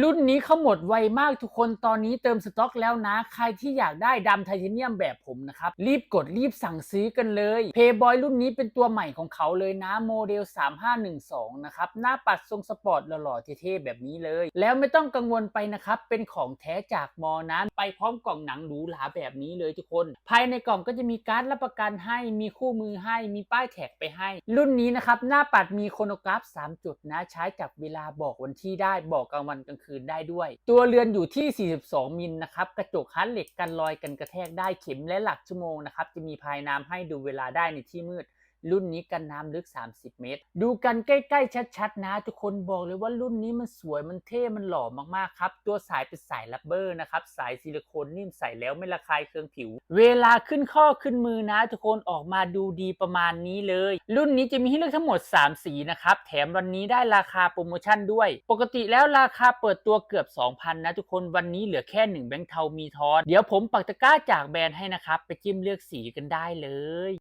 รุ่นนี้เขาหมดไวมากทุกคนตอนนี้เติมสต็อกแล้วนะ ใครที่อยากได้ดำไทเทเนียมแบบผมนะครับ รีบกดรีบสั่งซื้อกันเลยเพย์บอยรุ่นนี้เป็นตัวใหม่ของเขาเลยนะโมเดล 3512 นะครับ หน้าปัดทรงสปอร์ตหล่อๆเท่ๆแบบนี้เลย แล้วไม่ต้องกังวลไปนะครับ เป็นของแท้จากมอนะไปพร้อมกล่องหนังหรูหราแบบนี้เลยทุกคน ภายในกล่องก็จะมีการ์ดรับประกันให้มีคู่มือให้มีป้ายแท็กไปให้ รุ่นนี้นะครับหน้าปัดมีโครโนกราฟ 3 จุดนะใช้จับเวลาบอกวันที่ได้บอกกลางวันกลางคืนได้ด้วย ตัวเรือนอยู่ที่ 42 มิลนะครับ กระจกฮันเหล็กกันรอยกันกระแทกได้เข็มและหลักชั่วโมงนะครับ จะมีพายน้ำให้ดูเวลาได้ในที่มืด รุ่นนี้กันน้ำลึก 30 เมตร ดูกันใกล้ๆ ชัดๆ นะ ทุกคนบอกเลยว่ารุ่นนี้มันสวยมันเท่มันหล่อมากๆครับ ตัวสายเป็นสายลับเบอร์นะครับ สายซิลิโคนนิ่มใส่แล้วไม่ระคายเคืองผิว เวลาขึ้นข้อขึ้นมือนะ ทุกคนออกมาดูดีประมาณนี้เลย รุ่นนี้จะมีให้เลือกทั้งหมด 3 สีนะครับ แถมวันนี้ได้ราคาโปรโมชั่นด้วย ปกติแล้วราคาเปิดตัวเกือบ 2,000 นะทุกคนวันนี้เหลือแค่1แบงค์เทามีทอนเดี๋ยวผมปักตะกร้าจากแบรนด์ให้นะครับไปจิ้มเลือกสีกันได้เลย